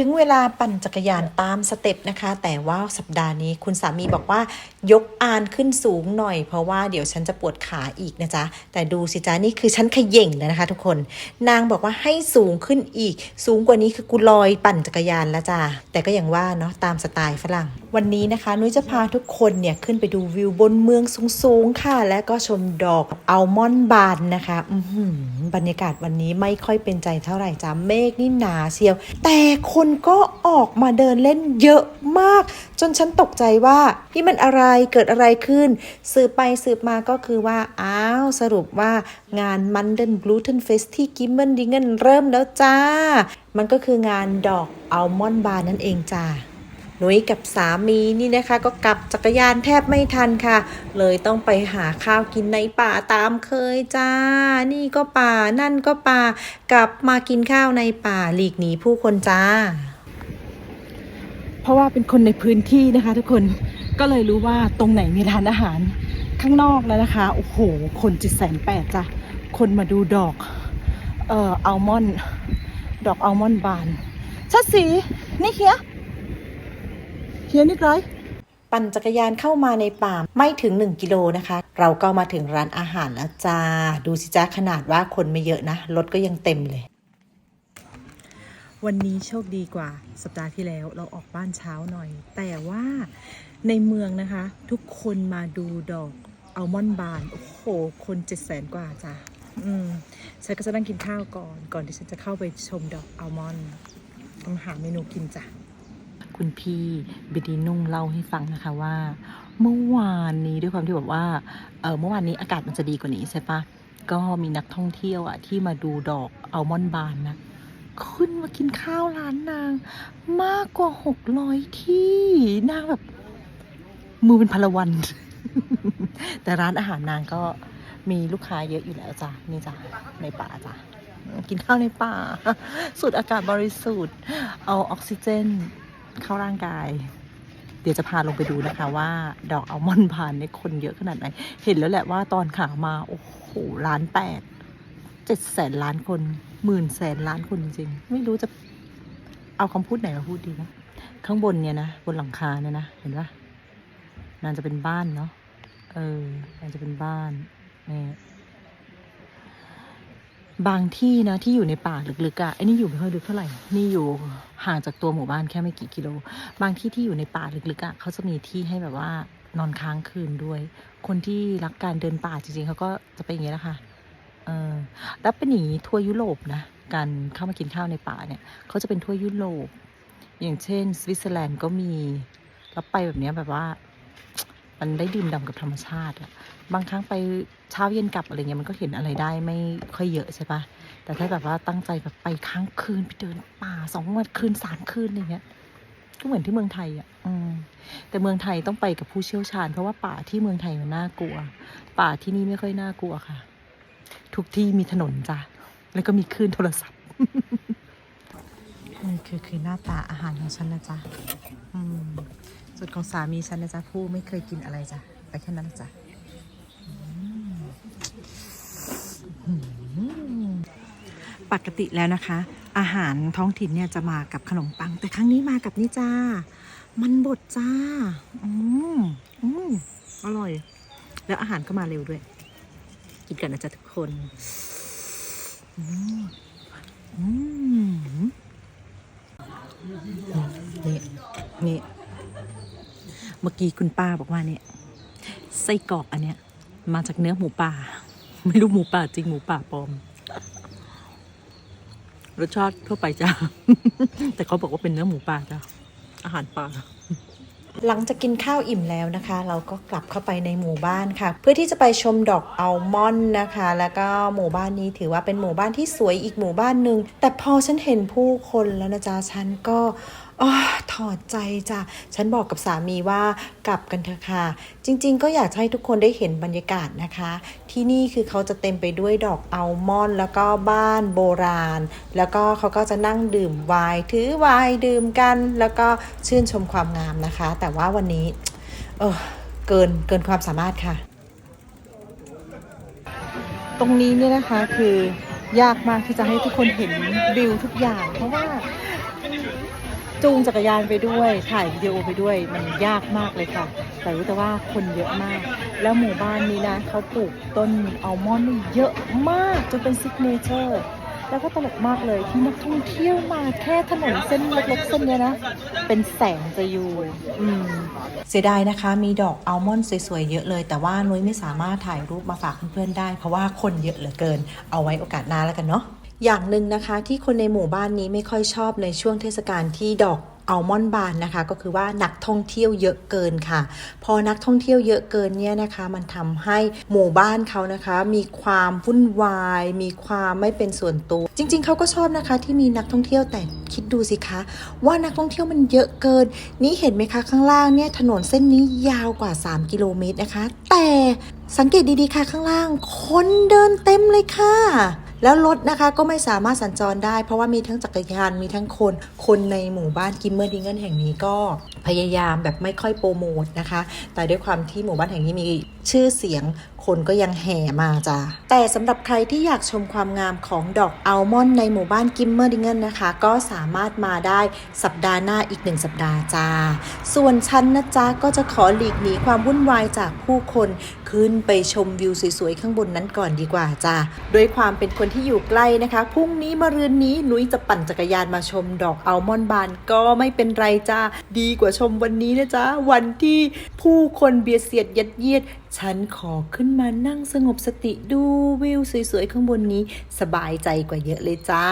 ถึงเวลาปั่นจักรยานตามสเต็ปนะคะ แต่ว่าสัปดาห์นี้คุณสามีบอกว่ายกอานขึ้นสูงหน่อย เพราะว่าเดี๋ยวฉันจะปวดขาอีกนะจ๊ะ แต่ดูสิจ๊ะนี่คือฉันขย่งแล้วนะคะ ทุกคน นางบอกว่าให้สูงขึ้นอีก สูงกว่านี้คือกูลอยปั่นจักรยานแล้วจ้ะแต่ก็อย่างว่าเนาะตามสไตล์ฝรั่ง วันนี้นะคะนุ้ยจะพาทุกคนเนี่ยขึ้นไปดูวิวบนเมืองสูงๆค่ะ และก็ชมดอกอัลมอนด์บานนะคะอืบรรยากาศวันนี้ไม่ค่อยเป็นใจเท่าไหร่จ้ะเมฆนี่หนาเชียว แต่คนก็ออกมาเดินเล่นเยอะมาก จนฉันตกใจว่านี่มันอะไรเกิดอะไรขึ้น สืบไปสืบมาก็คือว่า อ้าว สรุปว่างานมันเดนบลูเทนเฟสที่กิมเมนดิเงินเริ่มแล้วจ้า มันก็คืองานดอกอัลมอนด์บาร์นั่นเองจ้า หนุยกับสามีนี่นะคะก็กลับจักรยานแทบไม่ทันค่ะ เลยต้องไปหาข้าวกินในป่าตามเคยจ้า นี่ก็ป่านั่นก็ป่า กลับมากินข้าวในป่าหลีกหนีผู้คนจ้า เพราะว่าเป็นคนในพื้นที่นะคะ ทุกคนก็เลยรู้ว่าตรงไหนมีร้านอาหารข้างนอกแล้วนะคะโอ้โหคนจิตแสนแปดจ้ะคนมาดูดอกเอ่ออัลมอนด์ดอกอัลมอนด์บานชัดสีนี่เฮีย เฮียนี่ไรปั่นจักรยานเข้ามาในป่าไม่ถึง 1 กิโลนะคะ เราก็มาถึงร้านอาหารแล้วจ้า ดูสิจ้าขนาดว่าคนไม่เยอะนะ รถก็ยังเต็มเลย วันนี้โชคดีกว่า สัปดาห์ที่แล้วเราออกบ้านเช้าหน่อย แต่ว่าในเมืองนะคะ ทุกคนมาดูดอกอัลมอนด์บาน โอ้โห คนเจ็ดแสนกว่าจ้ะอืมฉันก็จะนั่งกินข้าวก่อน ก่อนที่ฉันจะเข้าไปชมดอกอัลมอนด์ต้องหาเมนูกินจ้ะ คุณพี่บิดีนุ่งเล่าให้ฟังนะคะว่า เมื่อวานนี้ด้วยความที่แบบว่าเออเมื่อวานนี้อากาศมันจะดีกว่านี้ใช่ปะก็มีนักท่องเที่ยวอะที่มาดูดอกอัลมอนด์บานนะขึ้นมากินข้าวร้านนาง มากกว่าหกร้อยที่นางแบบมือเป็นพลวัน แต่ร้านอาหารนางก็มีลูกค้าเยอะอยู่แล้วจ้ะนี่จ้ะในป่าจ้ะกินข้าวในป่า สูดอากาศบริสุทธิ์ เอาออกซิเจน เข้าร่างกาย เดี๋ยวจะพาลงไปดูนะคะว่าดอกอัลมอนด์บานในยคนเยอะขนาดไหน เห็นแล้วแหละว่าตอนขามา โอ้โหล้านแปดเจ็ดแสนล้านคนหมื่นแสนล้านคนจริงๆ ไม่รู้จะเอาคำพูดไหนมาพูดดีนะ ข้างบนเนี่ยนะ บนหลังคาเนี่ยนะ เห็นปะน่าจะเป็นบ้านเนาะเออน่าจะเป็นบ้านนี่ บางที่นะที่อยู่ในป่าลึกๆอะ่ะไอ้นี่อยู่ไม่ค่อยลึกเท่าไหร่ นี่อยู่ห่างจากตัวหมู่บ้านแค่ไม่กี่กิโล บางที่ที่อยู่ในป่าลึกๆอะ่ะเขาจะมีที่ให้แบบว่านอนค้างคืนด้วย คนที่รักการเดินป่าจริงๆเขาก็จะเป็นอย่างนี้แหละค่ะเออแล้วเป็นอย่างนี้ทั่วยุโรปนะ การเข้ามากินข้าวในป่าเนี่ยเขาจะเป็นทั่วยุโรป อย่างเช่น สวิตเซอร์แลนด์ก็มี แล้วไปแบบนี้แบบว่า มันได้ดื่มด่ำกับธรรมชาติอะ บางครั้งไปเช้าเย็นกลับอะไรเงี้ยมันก็เห็นอะไรได้ไม่ค่อยเยอะใช่ปะแต่ถ้าแบบว่าตั้งใจแบบไปค้างคืนไปเดินป่าสองวันคืนสามคืนอะไรเงี้ยก็เหมือนที่เมืองไทยอะอืมแต่เมืองไทยต้องไปกับผู้เชี่ยวชาญ เพราะว่าป่าที่เมืองไทยมันน่ากลัว ป่าที่นี่ไม่ค่อยน่ากลัวค่ะ ทุกที่มีถนนจ้ะแล้วก็มีคลื่นโทรศัพท์นี่คือคือหน้าตาอาหารของฉันนะจ๊ะอืมส่วนของสามีฉันนะจ๊ะผู้ไม่เคยกินอะไรจ้ะไปแค่นั้นจ้ะอืม ปกติแล้วนะคะ อาหารท้องถิ่นเนี่ยจะมากับขนมปัง แต่ครั้งนี้มากับนี่จ้า มันบดจ้า อืมอืมอร่อย แล้วอาหารก็มาเร็วด้วย กินกันนะจ๊ะทุกคน อืมอืมนี่นี่เมื่อกี้คุณป้าบอกว่าเนี่ยไส้กรอกอันเนี้ย มาจากเนื้อหมูป่า ไม่รู้หมูป่าจริงหมูป่าปลอม รสชาติทั่วไปจ้า แต่เขาบอกว่าเป็นเนื้อหมูป่าจ้าอาหารป่าหลังจากกินข้าวอิ่มแล้วนะคะ เราก็กลับเข้าไปในหมู่บ้านค่ะ เพื่อที่จะไปชมดอกอัลมอนด์นะคะ แล้วก็หมู่บ้านนี้ถือว่าเป็นหมู่บ้านที่สวยอีกหมู่บ้านหนึ่งแต่พอฉันเห็นผู้คนแล้วนะจ๊ะฉันก็อ้อถอดใจจ้ะ ฉันบอกกับสามีว่ากลับกันเถอะค่ะ จริง ๆ ก็อยากให้ทุกคนได้เห็นบรรยากาศนะคะ ที่นี่คือเขาจะเต็มไปด้วยดอกอัลมอนด์แล้วก็บ้านโบราณ แล้วก็เขาก็จะนั่งดื่มไวน์ถือไวน์ดื่มกัน แล้วก็ชื่นชมความงามนะคะ แต่ว่าวันนี้เออเกินเกินความสามารถค่ะ ตรงนี้เนี่ยนะคะคือยากมากที่จะให้ทุกคนเห็นวิวทุกอย่าง เพราะว่า จูงจักรยานไปด้วย ถ่ายวิดีโอไปด้วย มันยากมากเลยค่ะ แต่รู้แต่ว่าคนเยอะมาก แล้วหมู่บ้านนี้นะเขาปลูกต้นอัลมอนด์เยอะมากจนเป็นซิกเนเจอร์แล้วก็ตลกมากเลยที่นักท่องเที่ยวมาแค่ถนนเส้นเล็กๆเส้นเนี้ยนะ เป็นแสงจะอยู่อืมเสียดายนะคะ มีดอกอัลมอนด์สวยๆ เยอะเลย แต่ว่านุ้ยไม่สามารถถ่ายรูปมาฝากเพื่อนๆได้ เพราะว่าคนเยอะเหลือเกิน เอาไว้โอกาสหน้าแล้วกันเนาะ อย่างหนึ่งนะคะที่คนในหมู่บ้านนี้ไม่ค่อยชอบในช่วงเทศกาลที่ดอกอัลมอนด์บานนะคะก็คือว่านักท่องเที่ยวเยอะเกินค่ะ พอนักท่องเที่ยวเยอะเกินเนี่ยนะคะ มันทำให้หมู่บ้านเขานะคะ มีความวุ่นวาย มีความไม่เป็นส่วนตัว จริง ๆเขาก็ชอบนะคะ ที่มีนักท่องเที่ยวแต่คิดดูสิคะ ว่านักท่องเที่ยวมันเยอะเกิน นี่เห็นไหมคะข้างล่างเนี่ยถนนเส้นนี้ยาวกว่า 3 กิโลเมตรนะคะ แต่สังเกตดีๆค่ะข้างล่างคนเดินเต็มเลยค่ะ แล้วรถนะคะก็ไม่สามารถสัญจรได้ เพราะว่ามีทั้งจักรยานมีทั้งคน คนในหมู่บ้านกิมเมอร์ดิงเกิลแห่งนี้ก็พยายามแบบไม่ค่อยโปรโมทนะคะ แต่ด้วยความที่หมู่บ้านแห่งนี้มี ชื่อเสียง คนก็ยังแห่มาจ้ะแต่สำหรับใครที่อยากชมความงามของดอกอัลมอนด์ในหมู่บ้านกิมเมอร์ดิงเกิลนะคะ ก็สามารถมาได้สัปดาห์หน้าอีกหนึ่งสัปดาห์จ้า ส่วนฉันนะจ๊ะก็จะขอหลีกหนีความวุ่นวายจากผู้คนขึ้นไปชมวิวสวยๆข้างบนนั้นก่อนดีกว่าจ้าด้วยความเป็นคนที่อยู่ใกล้นะคะพรุ่งนี้มารืนนี้นุ้ยจะปั่นจักรยานมาชมดอกอัลมอนด์บานก็ไม่เป็นไรจ้าดีกว่าชมวันนี้นะจ๊ะวันที่ผู้คนเบียดเสียดยัดเยียดฉันขอขึ้นมานั่งสงบสติดูวิวสวยๆข้างบนนี้ สบายใจกว่าเยอะเลยจ้า